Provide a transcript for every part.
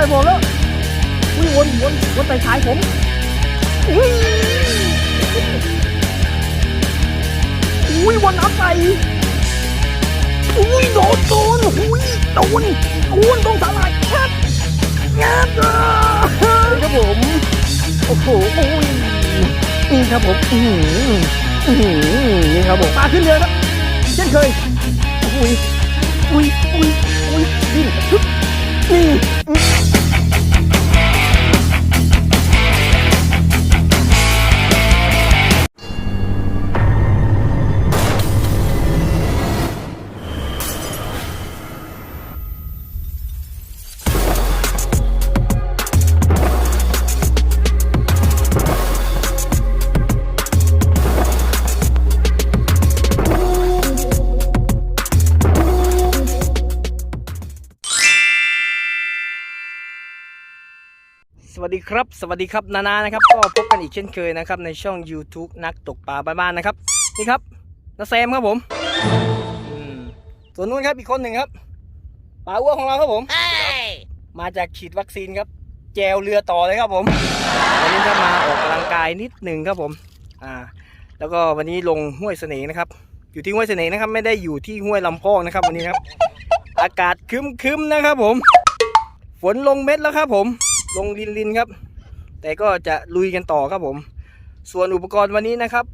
ส่ผมแล้วอุ้ยวนวนวนใส่ท้ายผมอุ้ยอุ้ยวนน้ำใส่อุ้ยโดนโดนอุ้ยโดนโดนตรงสาหร่ายแคบงาบอะครับผมโอ้โหอุ้ยนี่ครับผมอือหืออื้อหือนี่ครับผมปลาขึ้นเรือครับเช่นเคยอุ้ยอุ้ยอุ้ยอุ้ยดิ้นฮึบ me. สวัสดีครับ สวัสดีครับนานานะครับ ก็พบกันอีกเช่นเคยนะครับในช่อง YouTube นักตกปลาบ้านๆนะครับ นี่ครับนาแซมครับผมอืมส่วนนู้นครับอีกคนหนึ่งครับปลาอ้วของเราครับผมมาจากฉีดวัคซีนครับ แจวเรือต่อเลยครับผมวันนี้จะมาออกกำลังกายนิดหนึ่งครับผม อ่า แล้วก็วันนี้ลงห้วยเสน่ห์นะครับ อยู่ที่ห้วยเสน่ห์นะครับ ไม่ได้อยู่ที่ห้วยลำพองนะครับ วันนี้ครับ อากาศครึมๆนะครับผม ฝนลงเม็ดแล้วครับผม ลงลินลินๆครับ แต่ก็จะลุยกันต่อครับผม ส่วนอุปกรณ์วันนี้นะครับ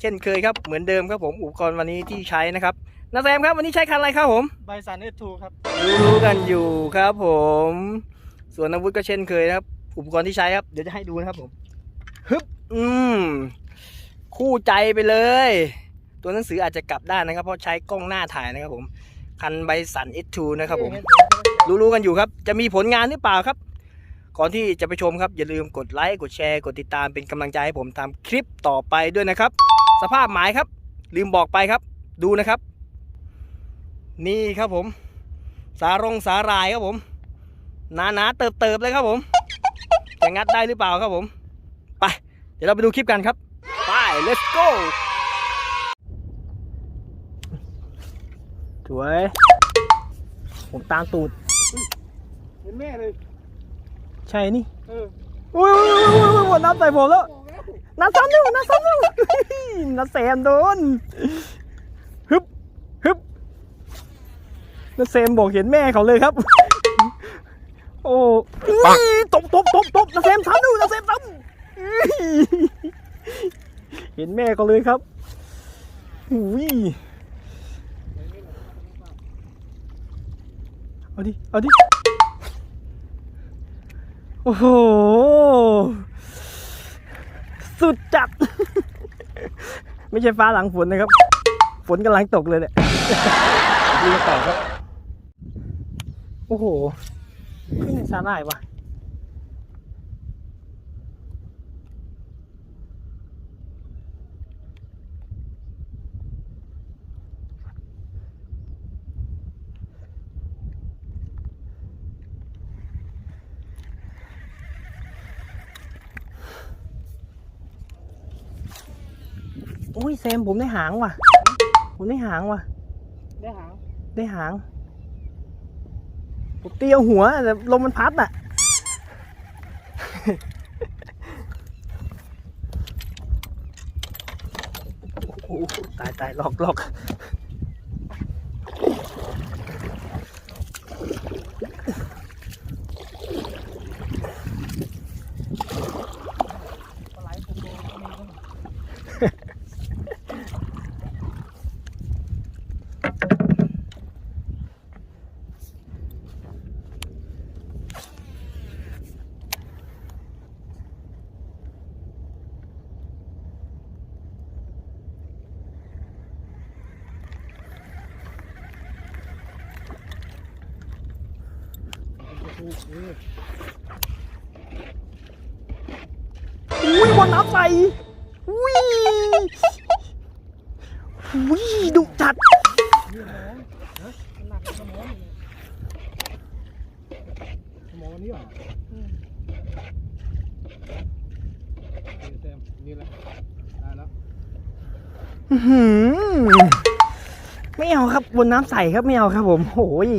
เช่นเคยครับเหมือนเดิมครับผมอุปกรณ์วันนี้ที่ใช้นะครับนาแซมครับวันนี้ใช้คันอะไรครับผมใบสันเอทูครับรู้ๆกันอยู่ครับผม ส่วนอาวุธก็เช่นเคยนะครับ อุปกรณ์ที่ใช้ครับเดี๋ยวจะให้ดูนะครับผมฮึบอืมคู่ใจไปเลย ตัวหนังสืออาจจะกลับด้านนะครับ เพราะใช้กล้องหน้าถ่ายนะครับผม คันใบสัน S2 นะครับผม รู้ๆกันอยู่ครับ จะมีผลงานหรือเปล่าครับ ก่อนที่จะไปชมครับอย่าลืมกดไลค์กดแชร์กดติดตามเป็นกำลังใจให้ผมทำคลิปต่อไปด้วยนะครับ สภาพหมายครับ ลืมบอกไปครับ ดูนะครับ นี่ครับผม สารงสาหรายครับผมหนาหนาเติบเติบเลยครับผมจะงัดได้หรือเปล่าครับผม ไป เดี๋ยวเราไปดูคลิปกันครับ ไป let's go สวย ผมตามตูดเห็นแม่เลย ใช่นี่เอออุ้ยอุ้ยอุ้ยอุ้ยอุ้ยหมดน้ำใส่ผมแล้วน้ำซ้ำอยู่น้ำซ้ำอยู่น้ำแซมโดนฮึบฮึบน้ำแซมบอกเห็นแม่เขาเลยครับ โอ้ยตบตบตบตบน้ำแซมซ้ำอยู่น้ำแซมซ้ำอื้อเห็นแม่เขาเลยครับหุยเอาดิ เอาดิ โอ้โห สุดจัด ไม่ใช่ฟ้าหลังฝนนะครับ ฝนกำลังตกเลยเนี่ยดูกันต่อครับ โอ้โหขึ้นในสาหร่ายวะ โอ้ยแซมผมได้หางว่ะ ผมได้หางว่ะ ได้หาง ได้หาง ผมเตียวหัวแต่ลมมันพัดอะโอ้โหตายตายหลอกหลอก ปลาไหลผมโดนมีบ้าง อุ้ยบนน้ำใสอุ้ยอุ้ยดุจัดนี่หมอนนะมันหนักสมองอยู่สมองอันนี้เหรออืมนี่แหละได้แล้วไม่เอาครับบนน้ำใสครับไม่เอาครับผมโอ้ย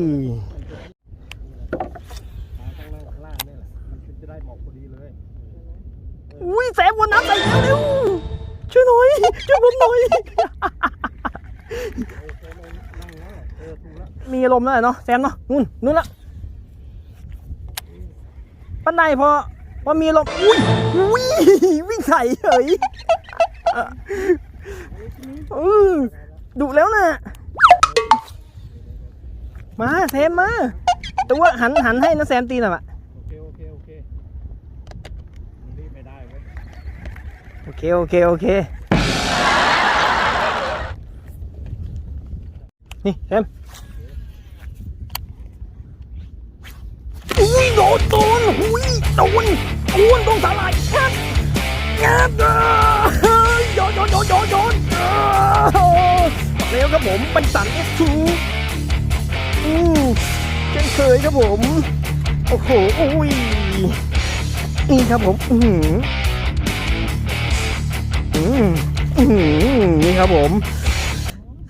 อยช่วยผมหน่อยเออถูกแล้วมีอารมณ์แล้วเนาะแซมเนาะนู่นนู่นละปันไดพอพอมีอารมณ์อุ้ยอุ้ยวิ่งใส่เฉยเออดุแล้วนะมาแซมมาแต่ว่าหันหันให้นะแซมตีหน่อยอะโอเคโอเคโอเค นี่เซมอุ้ยโดนโดนอุ้ยโดนโดนตรงสาหร่ายงับงับเฮ้ยโยนโยนโยนโยนโยนอ่แล้วครับผมเป็นสันเอสทูอู้เช่นเคยครับผม โอ้โหอุ้ยนี่ครับผม อือหืออืมอืมนี่ครับผม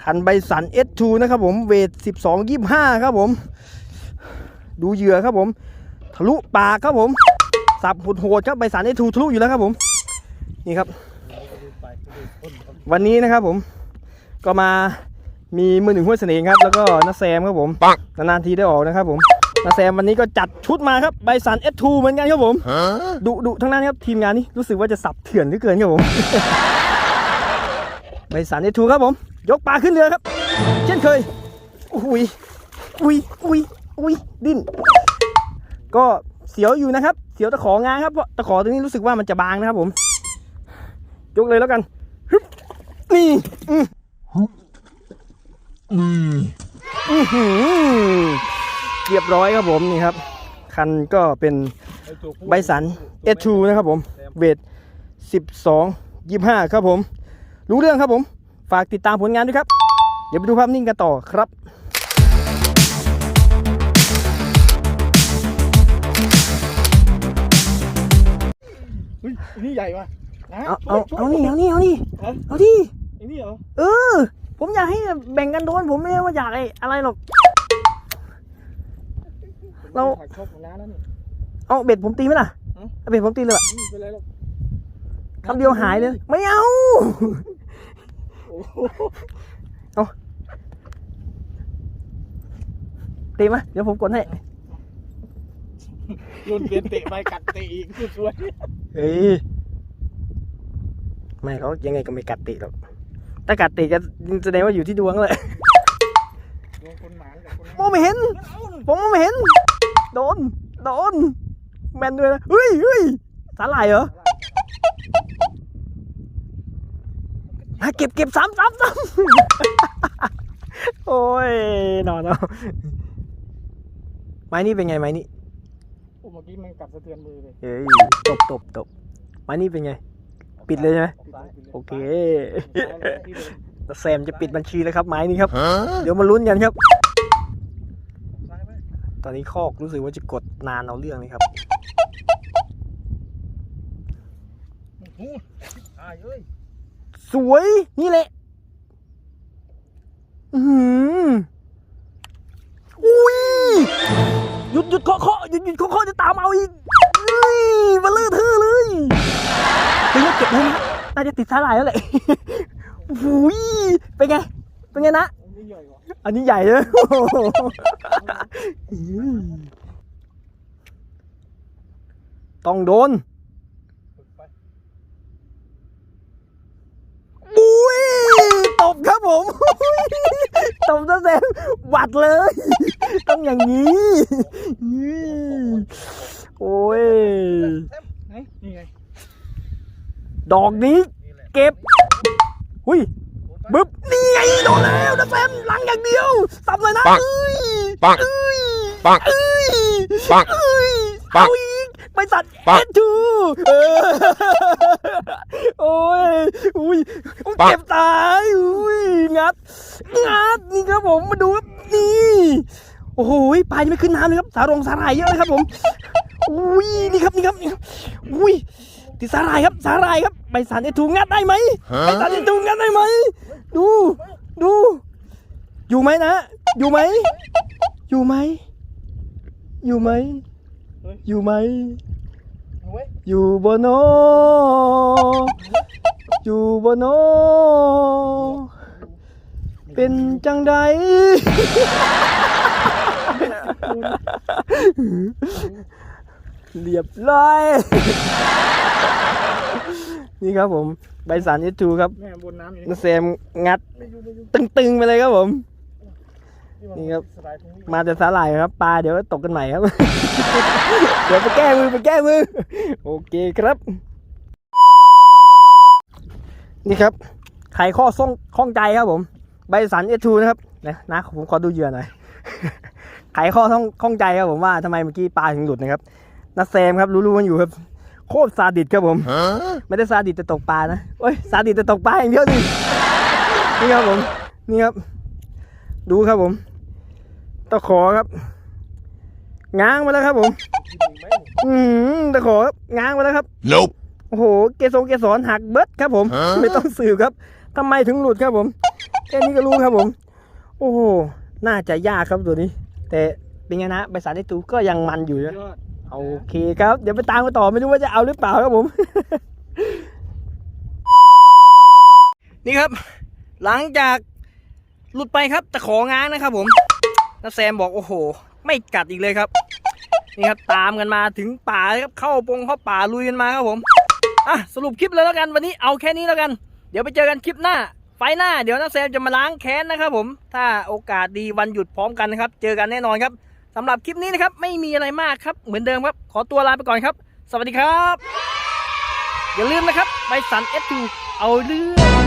คันใบสัน S2 นะครับผมเวท 12 25 ครับผม ดูเหยื่อครับผม ทะลุปากครับผม สับโหดๆครับใบสัน S2 ทะลุอยู่แล้วครับผม นี่ครับรีบไปรีบพ่นครับ วันนี้นะครับผม ก็มามีมือหนึ่งห้วยเสน่ห์ครับ แล้วก็น้าแซมครับผมนานๆทีได้ออกนะครับผมน้าแซมวันนี้ก็จัดชุดมาครับใบสัน S2 เหมือนกันครับผมดุดุทั้งนั้นครับทีมงานนี้รู้สึกว่าจะสับเถื่อนเหลือเกินครับผมใบสัน S2 ครับผม ยกปลาขึ้นเรือครับ เช่นเคย อุ้ย อุ้ย อุ้ย อุ้ย ดิ้น ก็เสียวอยู่นะครับ เสียวตะของานครับ เพราะตะขอตัวนี้รู้สึกว่ามันจะบางนะครับผม ยกเลยแล้วกันฮึบนี่อืออื้อหือเรียบร้อยครับผมนี่ครับ คันก็เป็นไอ้ตัวผู้ใบสัน S2 นะครับผม เวท12 25ครับผม รู้เรื่องครับผม ฝากติดตามผลงานด้วยครับ เดี๋ยวไปดูภาพนิ่งกันต่อครับเฮ้ยอันนี่ใหญ่ว่ะนะเอาเอาช่วยเอานี่เอานี่เอานี่ฮะเอาดิไอ้นี่เหรอ เออ ผมอยากให้แบ่งกันโดน ผมไม่ได้ว่าอยากไอ้อะไรหรอก เราถักชกของน้าแล้วนี่เอาเบ็ดผมตีไหมล่ะฮะเอาเบ็ดผมตีเลยล่ะไม่เป็นไรหรอกคำเดียวหายเลย ไม่เอา โอ้โหตีไหมเดี๋ยวผมกดให้โยนเปลี่ยนเตะไปกัดเตะอีกสวยเฮ้ยไม่เขายังไงก็ไม่กัดติหรอกถ้ากัดติก็แสดงว่าอยู่ที่ดวงเลยๆดวงคนหมานกับคนมองไม่เห็น ผมมองไม่เห็น โดน โดน แมนด้วยนะเฮ้ยเฮ้ยสาหร่ายเหรอ มาเก็บเก็บซ้ำซ้ำซ้ำโอ้ยนอนเอาไม้นี่เป็นไงไม้นี่โอ้เมื่อกี้มันกัดสะเทือนมือเลยเอ้ยตบตบตบไม้นี่เป็นไง ปิดเลยใช่ไหมปิดเลยปิดลยโอเคซ้ายเลยที่เดิมแซมจะปิดบัญชีแล้วครับไม้นี้ครับ เดี๋ยวมาลุ้นกันครับซ้ายไหมตอนนี้คอกรู้สึกว่าจะกดนานเอาเรื่องเลยครับโอ้โหตายเอ้ย สวยนี่แหละ อือหืออุ้ยหยุดหยุดเคาะเคาะหยุดหยุดเคาะเคาะจะตามเอาอีกเฮ้ยมาลือทื่อเลยเฮ้ยเก็บเลยนะน่าจะติดสาหร่ายแล้วแหละอุ้ยเป็นไง เป็นไงนะ อันนี้ใหญ่เลยต้องโดน ฝึกไป บุ้ยต บครับผมตบซะแซมหวัดเลย ต้องอย่างนี้อืมโอ้ยไหนนี่ไงดอกนี้นี่แหละเก็บ หุยโดนไปบึ๊บ นี่ไงโดนแล้วนะแซมหลังอย่างเดียวสับเลยนะปังเอ้ยปังเอ้ยปังเอ้ยปังเอ้ยปัเอาง อีกไปสัตว์ปัเอ็งดทูเออโอ้ยอุ้ยปังเจ็บตายอุ้ยงัดงัดนี่ครับผมมาดูครับนี่โอ้โหปลายังไม่ขึ้นน้ำเลยครับสารงสาหร่ายเยอะเลยครับผมอุ้ยนี่ครับนี่ครับนี่ครับอุ้ยติดสาหร่ายครับสาหร่ายครับใบสารเอทูงัดได้ไหมใบสารเอทูงัดได้ไหมดูดู อยู่ไหมนะอยู่ไหมอยู่ไหมอยู่ไหมอยู่ไหมเว้ย อยู่บนโนอยู่บนโนเป็นจังใดเรียบร้อย นี่ครับผม ใบสารเอทูครับแม่บนน้ำอยู่น้าแซมงัดไม่อยู่ไม่อยู่ตึงๆไปเลยครับผมมั นี่ครับสไลด์ตรงนี้มาแต่สาหร่ายครับ ปลาเดี๋ยวตกกันใหม่ครับ เดี๋ยวไปแก้มือไปแก้มือ โอเคครับ นี่ครับไขข้อซ่องข้องใจครับผม ใบสันเอทูนะครับนะนะผมขอดูเหยื่อหน่อยไขข้อข้องข้องใจครับผมว่าทำไมเมื่อกี้ปลาถึงหลุดนะครับนัดแซมครับรู้ๆกันอยู่ครับ โคตรซาดิสครับผมไม่ได้ซาดิสแต่ตกปลานะโอ้ยซาดิสแต่ตกปลาอย่างเดียวนี่นี่ครับผม นี่ครับ ดูครับผม ตะขอครับ ง้างมาแล้วครับผม อืมตะขอครับ ง้างมาแล้วครับ Nope. โอ้โห เกสรเกสรหักเบิดครับผมฮะไม่ต้องสืบครับทำไมถึงหลุดครับผมแค่นี้ก็รู้ครับผม โอ้โห น่าจะยากครับตัวนี้ แต่เป็นไงนะใบสารได้ตูก็ยังมันอยู่นะยอดโอเคครับ เดี๋ยวไปตามกันต่อไม่รู้ว่าจะเอาหรือเปล่าครับผม นี่ครับ หลังจากหลุดไปครับตะของ้างนะครับผม น้าแซมบอกโอ้โห ไม่กัดอีกเลยครับนี่ครับตามกันมาถึงป่าครับเข้าปงเข้าป่าลุยกันมาครับผมอะสรุปคลิปเลยแล้วกันวันนี้เอาแค่นี้แล้วกัน เดี๋ยวไปเจอกันคลิปหน้า ไฟหน้าเดี๋ยวน้าแซมจะมาล้างแค้นนะครับผม ถ้าโอกาสดีวันหยุดพร้อมกันนะครับ เจอกันแน่นอนครับสำหรับคลิปนี้นะครับไม่มีอะไรมากครับเหมือนเดิมครับ ขอตัวลาไปก่อนครับ สวัสดีครับ อย่าลืมนะครับใบสัน F2 เอาเรื่อง